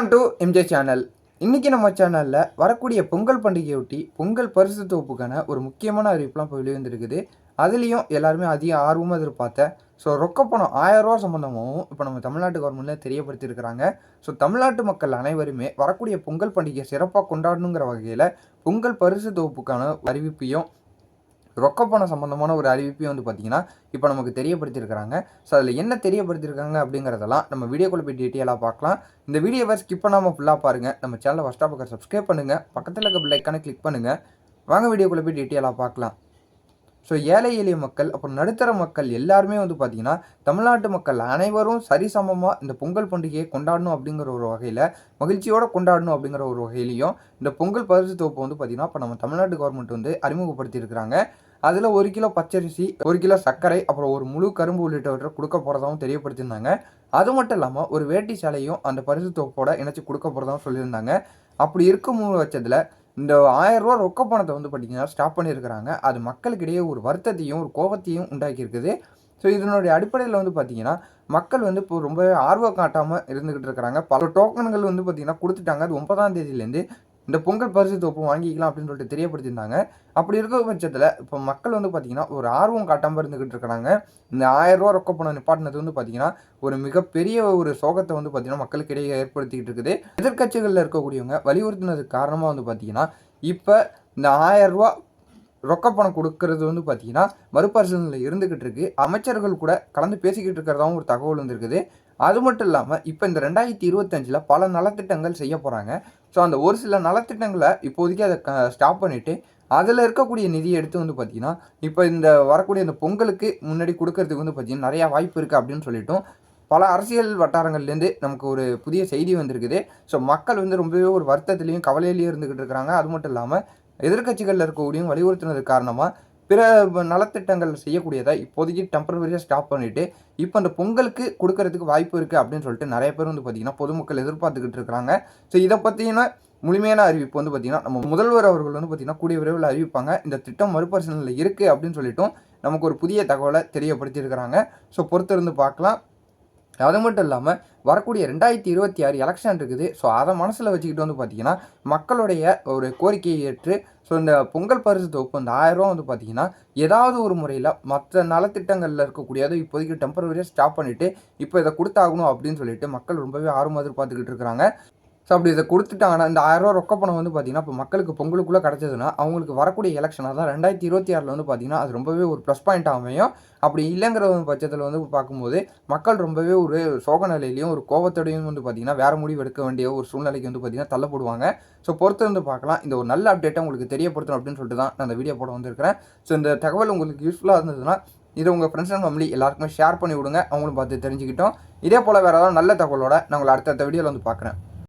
Welcome to MJ channel இன்றைக்கி நம்ம சேனலில் வரக்கூடிய பொங்கல் பண்டிகையொட்டி பொங்கல் பரிசு தொகுப்புக்கான ஒரு முக்கியமான அறிவிப்புலாம் இப்போ வெளிவந்திருக்குது. அதுலேயும் எல்லாருமே அதிக ஆர்வமாக எதிர்பார்த்த ஸோ ரொக்க பணம் ஆயரூவா சம்மந்தமாகவும் இப்போ நம்ம தமிழ்நாட்டு கவர்மெண்ட்டில் தெரியப்படுத்தியிருக்கிறாங்க. ஸோ தமிழ்நாட்டு மக்கள் அனைவருமே வரக்கூடிய பொங்கல் பண்டிகையை சிறப்பாக கொண்டாடணுங்கிற வகையில் பொங்கல் பரிசு தொகுப்புக்கான அறிவிப்பையும் ரொக்க பணம் சம்மந்தமான ஒரு அறிவிப்பையும் வந்து பார்த்தீங்கன்னா இப்போ நமக்கு தெரியப்படுத்தியிருக்கிறாங்க. ஸோ அதில் என்ன தெரியப்படுத்தியிருக்காங்க அப்படிங்கிறதெல்லாம் நம்ம வீடியோக்குள்ளே போய் டீட்டெயிலாக பார்க்கலாம். இந்த வீடியோவை ஸ்கிப் பண்ணாமல் ஃபுல்லாக பாருங்கள் நம்ம சேனலை ஃபஸ்ட்டாக பக்கம் சப்ஸ்கிரைப் பண்ணுங்கள் பக்கத்தில் இருக்க பிள்ளைக்கான கிளிக் பண்ணுங்கள் வாங்க வீடியோக்குள்ளே போய் டீட்டெயிலாக பார்க்கலாம். ஸோ ஏழை எளிய மக்கள் அப்புறம் நடுத்தர மக்கள் எல்லாருமே வந்து பார்த்திங்கன்னா தமிழ்நாட்டு மக்கள் அனைவரும் சரிசமமாக இந்த பொங்கல் பண்டிகையை கொண்டாடணும் அப்படிங்கிற ஒரு வகையில் மகிழ்ச்சியோடு கொண்டாடணும் அப்படிங்கிற ஒரு வகையிலையும் இந்த பொங்கல் பரிசு தொகுப்பு வந்து பார்த்திங்கன்னா இப்போ நம்ம தமிழ்நாட்டு கவர்மெண்ட் வந்து அறிமுகப்படுத்தியிருக்கிறாங்க. அதில் ஒரு கிலோ பச்சரிசி ஒரு கிலோ சர்க்கரை அப்புறம் ஒரு முழு கரும்பு உள்ளிட்டவற்றை கொடுக்க போகிறதாகவும் தெரியப்படுத்தியிருந்தாங்க. அது மட்டும் இல்லாமல் ஒரு வேட்டி சாலையும் அந்த பரிசு தொகுப்போட இணைச்சி கொடுக்க போகிறதாகவும் சொல்லியிருந்தாங்க. அப்படி இருக்கும் பட்சத்தில் இந்த ஆயிரம் ரூபா ரொக்க பணத்தை வந்து பார்த்தீங்கன்னா ஸ்டாப் பண்ணியிருக்கிறாங்க. அது மக்களுக்கிடையே ஒரு வருத்தத்தையும் ஒரு கோபத்தையும் உண்டாக்கியிருக்குது. ஸோ இதனுடைய அடிப்படையில் வந்து பார்த்தீங்கன்னா மக்கள் வந்து இப்போ ரொம்பவே ஆர்வம் காட்டாமல் இருந்துக்கிட்டு இருக்கிறாங்க. பல டோக்கன்கள் வந்து பார்த்திங்கன்னா கொடுத்துட்டாங்க. அது ஒன்பதாம் தேதியிலேருந்து இந்த பொங்கல் பரிசு தொப்பு வாங்கிக்கலாம் அப்படின்னு சொல்லிட்டு தெரியப்படுத்தியிருந்தாங்க. அப்படி இருக்க பட்சத்தில் இப்போ மக்கள் வந்து பார்த்திங்கன்னா ஒரு ஆர்வம் காட்டாமல் இருந்துக்கிட்டு இருக்கிறாங்க. இந்த ஆயிரரூவா ரொக்க பணம் நிப்பாட்டினது வந்து பார்த்திங்கன்னா ஒரு மிகப்பெரிய ஒரு சோகத்தை வந்து பார்த்திங்கன்னா மக்களுக்கிடையே ஏற்படுத்திக்கிட்டு இருக்குது. எதிர்கட்சிகளில் இருக்கக்கூடியவங்க வலியுறுத்தினதுக்கு காரணமாக வந்து பார்த்திங்கன்னா இப்போ இந்த ஆயிரம் ரூபா ரொக்க பணம் கொடுக்கறது வந்து பார்த்தீங்கன்னா மறுபரிசீலனையில் இருந்துக்கிட்டு இருக்கு. அமைச்சர்கள் கூட கலந்து பேசிக்கிட்டு இருக்கிறதாவும் ஒரு தகவல் வந்துருக்குது. அது மட்டும் இல்லாமல் இப்போ இந்த ரெண்டாயிரத்தி இருபத்தஞ்சில் பல நலத்திட்டங்கள் செய்ய போகிறாங்க ஸோ அந்த ஒரு சில நலத்திட்டங்களை இப்போதைக்கு அதை க ஸ்டாப் பண்ணிவிட்டு அதில் இருக்கக்கூடிய நிதியை எடுத்து வந்து பார்த்திங்கன்னா இப்போ இந்த வரக்கூடிய இந்த பொங்கலுக்கு முன்னாடி கொடுக்கறதுக்கு வந்து பார்த்திங்கன்னா நிறையா வாய்ப்பு இருக்குது அப்படின்னு சொல்லிட்டோம் பல அரசியல் வட்டாரங்கள்லேருந்து நமக்கு ஒரு புதிய செய்தி வந்திருக்குது. ஸோ மக்கள் வந்து ரொம்பவே ஒரு வருத்தத்துலேயும் கவலையிலையும் இருந்துக்கிட்டு இருக்கிறாங்க. அது மட்டும் இல்லாமல் எதிர்கட்சிகளில் இருக்கக்கூடியும் வலியுறுத்தினது காரணமாக பிற நலத்திட்டங்கள் செய்யக்கூடியதை இப்போதைக்கு டெம்பரவரியாக ஸ்டாப் பண்ணிவிட்டு இப்போ அந்த பொங்கலுக்கு கொடுக்கறதுக்கு வாய்ப்பு இருக்குது அப்படின்னு சொல்லிட்டு நிறைய பேர் வந்து பார்த்திங்கன்னா பொதுமக்கள் எதிர்பார்த்துக்கிட்டு இருக்கிறாங்க. ஸோ இதை பற்றின முழுமையான அறிவிப்பு வந்து பார்த்திங்கன்னா நம்ம முதல்வர் அவர்கள் வந்து பார்த்திங்கன்னா கூடிய விரைவில் அறிவிப்பாங்க. இந்த திட்டம் மறுபரிசீலனையில் இருக்குது அப்படின்னு சொல்லிட்டும் நமக்கு ஒரு புதிய தகவலை தெரியப்படுத்தியிருக்கிறாங்க. ஸோ பொறுத்திருந்து பார்க்கலாம். அது மட்டும் இல்லாமல் வரக்கூடிய ரெண்டாயிரத்தி இருபத்தி ஆறு எலெக்ஷன் இருக்குது. ஸோ அதை மனசில் வச்சுக்கிட்டு வந்து பார்த்திங்கன்னா மக்களுடைய ஒரு கோரிக்கையை ஏற்று ஸோ இந்த பொங்கல் பரிசு தொகுப்பு இந்த ஆயிரரூவா வந்து பார்த்திங்கன்னா ஏதாவது ஒரு முறையில் மற்ற நலத்திட்டங்களில் இருக்கக்கூடியது இப்போதைக்கு டெம்பரவரியாக ஸ்டாப் பண்ணிவிட்டு இப்போ இதை கொடுத்தாகணும் அப்படின்னு சொல்லிட்டு மக்கள் ரொம்பவே ஆர்வம் எதிர்பார்த்துக்கிட்டு இருக்கிறாங்க. ஸோ அப்படி இதை கொடுத்துட்டாங்கன்னா இந்த ஆயிரரூவா ரொக்க பணம் வந்து பார்த்திங்கன்னா இப்போ மக்களுக்கு பொங்கலுக்குள்ளே கிடச்சதுன்னா அவங்களுக்கு வரக்கூடிய எலெக்ஷனாக தான் ரெண்டாயிரத்தி இருபத்தி ஆறில் வந்து பார்த்திங்கன்னா அது ரொம்பவே ஒரு ப்ளஸ் பாயிண்ட் அமையும். அப்படி இல்லைங்கிற ஒரு பட்சத்தில் வந்து பார்க்கும்போது மக்கள் ரொம்பவே ஒரு சோக நிலையிலையும் ஒரு கோபத்தோடையும் வந்து பார்த்திங்கன்னா வேறு முடிவு எடுக்க வேண்டிய ஒரு சூழ்நிலைக்கு வந்து பார்த்திங்கன்னா தள்ளப்படுவாங்க. ஸோ பொறுத்து வந்து பார்க்கலாம். இந்த ஒரு நல்ல அப்டேட்டை உங்களுக்கு தெரியப்படுத்தணும் அப்படின்னு சொல்லிட்டு தான் நான் அந்த வீடியோ போட வந்திருக்கிறேன். ஸோ இந்த தகவல் உங்களுக்கு யூஸ்ஃபுல்லாக இருந்ததுன்னா இதை உங்கள் ஃப்ரெண்ட்ஸ் அண்ட் ஃபேமிலி எல்லாருக்குமே ஷேர் பண்ணி விடுங்க. அவங்களும் பார்த்து தெரிஞ்சுக்கிட்டோம். இதே போல் வேறு ஏதாவது நல்ல தகவலோட நான் உங்களை அடுத்தடுத்த வீடியோவில் வந்து பார்க்குறேன்.